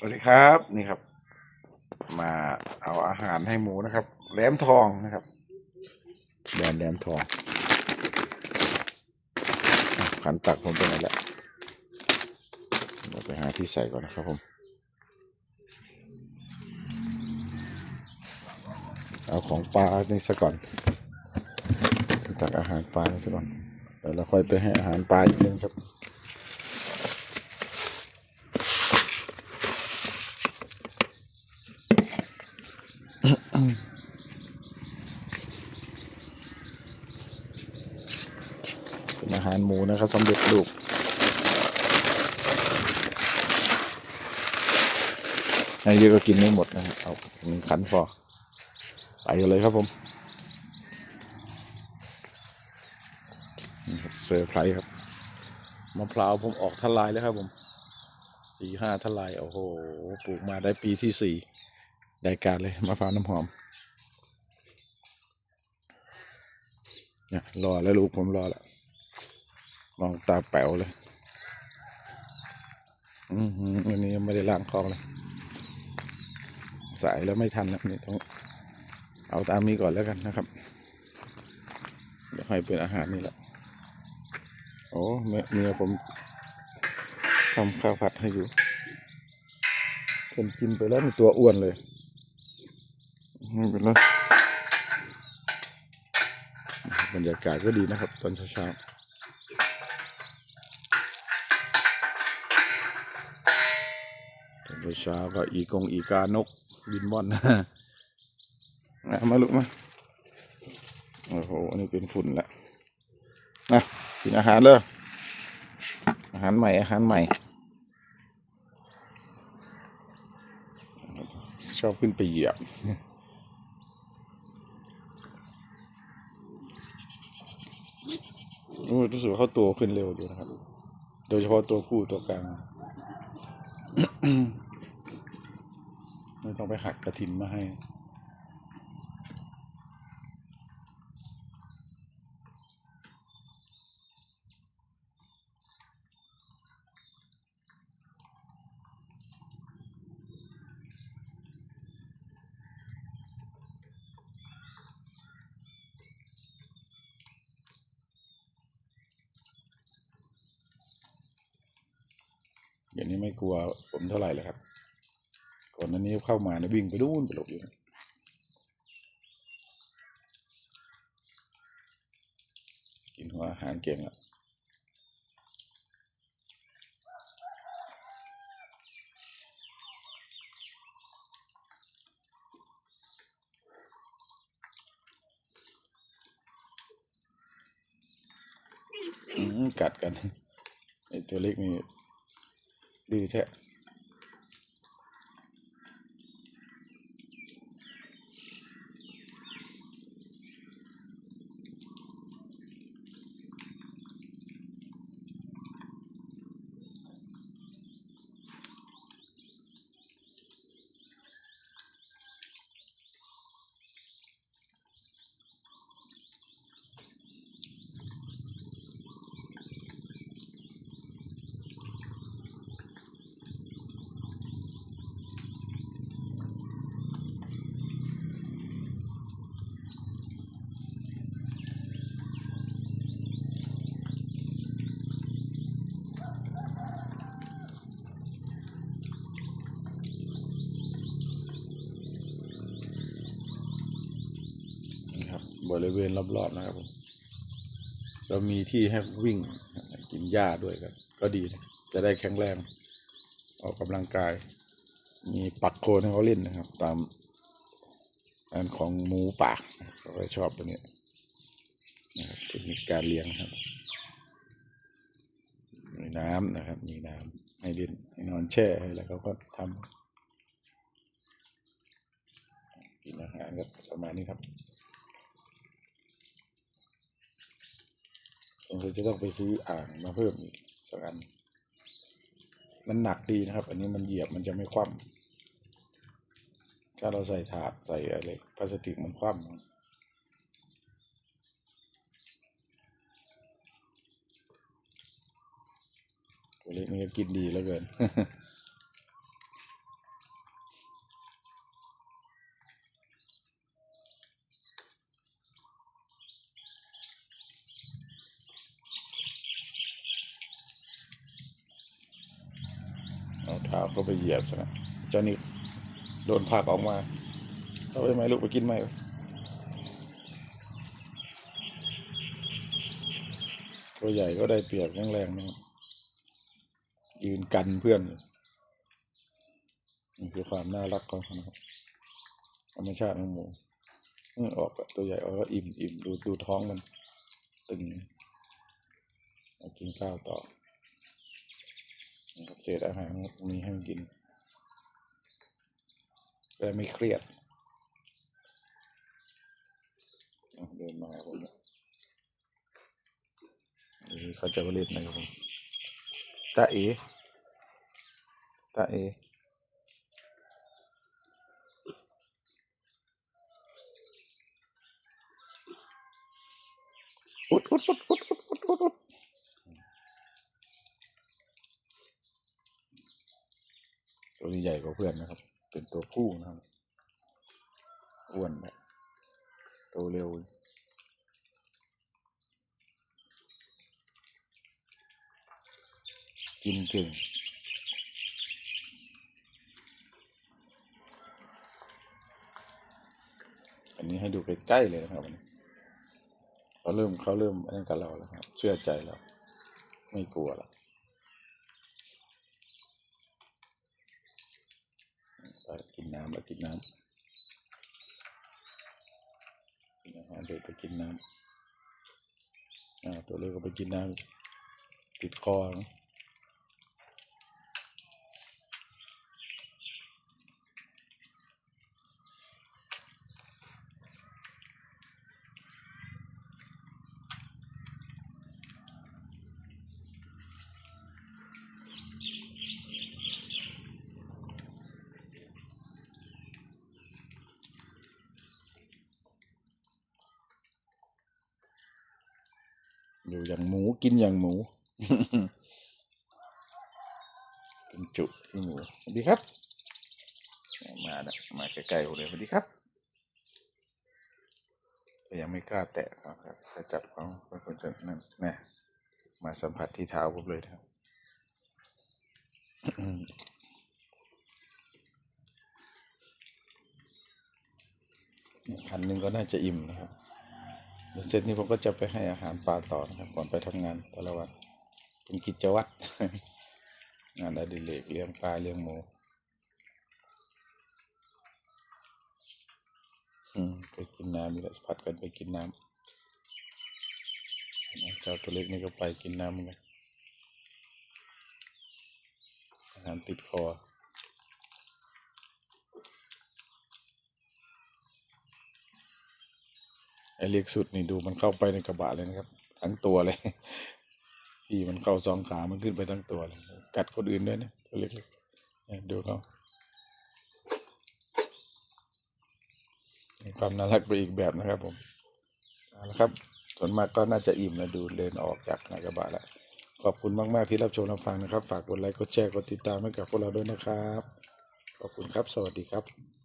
สวัสดีครับนี่ครับ มาเอาอาหารให้หมูนะครับแหลมทองนะครับแบรนด์แหลมทองขันตักผมเป็นไงละเราไปหาที่ใส่ก่อนนะครับผมเอาของปลานี่ซะก่อนตักอาหารปลานี่ซะก่อนเดี๋ยวเราค่อยไปให้อาหารปลาอีกนึงครับ เป็นอาหารหมูนะครับสำเร็จรูปให้เยอะก็กินไม่หมดนะครับเอาหนึ่งขันพอไปกันเลยครับผมเซอร์ไพรส์ครับมะพร้าวผมออกทลายแล้วครับผมสี่ห้าทลาย โอ้โหปลูกมาได้ปีที่สี่ ได้การเลยมะพร้าวน้ำหอมเนี่ยรอแล้วลูกผมรอแล้วมองตาแป๋วเลย อือหือวันนี้ยังไม่ได้ล้างคลองเลย สายแล้วไม่ทันแล้วนี่ต้องเอาตามนี้ก่อนแล้วกันนะครับ เดี๋ยวให้เป็นอาหารนี่แหละ โอ้เมียเมียผมทำข้าวผัดให้อยู่คนกินไปแล้วมีตัวอ้วนเลย ไม่เป็นไรบรรยากาศก็ดีนะครับ ตอนเช้าๆตอนเช้าก็อีกงอีกานกบินม่อนนะมาลุกมาโอ้โหอันนี้เป็นฝุ่นแล้วนะกินอาหารเลยอาหารใหม่อาหารใหม่ ชอบขึ้นไปเหยียบ โอ้ย รู้สึกว่าเขาตัวขึ้นเร็วอยู่นะครับ โดยเฉพาะตัวผู้ตัวกลางไม่ต้องไปหักกระถินมาให้ เดี๋ยวนี้ไม่กลัวผมเท่าไหร่เลยครับ ก่อนหน้านี้เข้ามาเนี่ยวิ่งไปนู่นไปหลบอยู่กินหัวอาหารเก่งละอืมกัดกันไอตัวเล็กนี่ ดื้อแท้ นะค ริเวณรอบๆนะครับผมเรามีที่ให้วิ่งกินหญ้าด้วยก็ก็ดีนะจะได้แข็งแรง ออกกำลังกาย มีปักโคนให้เขาเล่นนะครับ ตามอันของหมูป่าเขาก็ชอบตัวนี้นะครับเทคนิคการเลี้ยงครับ มีน้ำนะครับ มีน้ำให้เล่นให้นอนแช่ให้แล้วเขาก็ทำกินอาหารครับประมาณนี้ครับ สงสัยจะต้องไปซื้ออ่างมาเพิ่มอีกสักอัน มันหนักดีนะครับ อันนี้มันเหยียบมันจะไม่คว่ำถ้าเราใส่ถาดใส่อะไรพลาสติกมันคว่ำตัวเล็กนี่ก็กินดีแล้วเกิน เอาเท้าก็ไปเหยียบซะนะเจ้านี่โดนผลักออกมาเอาไปไหมลูกไปกินไหมตัวใหญ่ก็ได้เปรียบแรงๆนะยืนกันเพื่อนนี่คือความน่ารักของเขานครับธรรมชาติของหมูเออออกตัวใหญ่ออกแล้วอิ่มอิ่มดูดูท้องมันตึงมากินข้าวต่อ เศษอาหารมีให้มันกินจะได้ไม่เครียดเดินมาผมนี่เขาจะมาเล่นนะครับผมตาเอตาเออุดอุดอุดอุดอุดอุดอุดอุดตั วนี้ใหญ่กว่าเพื่อนนะครับ เป็นตัวผู้นะครับอ้วนแบบโตเร็วกินเก่งอันนี้ให้ดูใกล้ๆเลยนะครับเขาเริ่มเขาเริ่มอันนั้นกับเราแล้วครับ เชื่อใจเราไม่กลัวแล้ว ไปกินน้ำแล้วกินน้ำกินอาหารเด็กไปกินน้ำอ่าตัวเล็กก็ไปกินน้ำติดคอนะ อย่างหมูกินอย่างหมูกินจุกินหมูสวัสดีครับ มานะมาใกล้ๆผมเลยสวัสดีครับยังไม่กล้าแตะเขาครับจะจับเขาเป็นคนจะนั่นน่มาสัมผัสที่เท้าผมเลยครับพันหนึ่งก็น่าจะอิ่มนะครับ เสร็จนี้ผมก็จะไปให้อาหารปลาต่อนะครับก่อนไปทำงานแต่ละวันเป็นกิจวัตร งานอดิเรกเลี้ยงปลาเลี้ยงหมูอืมไปกินน้ำนี่แหละผัดกันไปกินน้ำเจ้าตัวเล็กนี่ก็ไปกินน้ำเหมือนกันอาหารติดคอ ไอเล็กสุดนี่ดูมันเข้าไปในกระบะเลยนะครับ ทั้งตัวเลย พี่มันเข้าสองขา มันขึ้นไปทั้งตัวเลย กัดคนอื่นด้วยนะตัวเล็กๆดูเขาความน่ารักไปอีกแบบนะครับผมเอาละครับส่วนมากก็น่าจะอิ่มนะดูเดินออกจากในกระบะแล้วขอบคุณมาก ๆ ที่รับชมรับฟังนะครับ ฝากกดไลค์กดแชร์กดติดตามให้กับพวกเราด้วยนะครับ ขอบคุณครับ สวัสดีครับ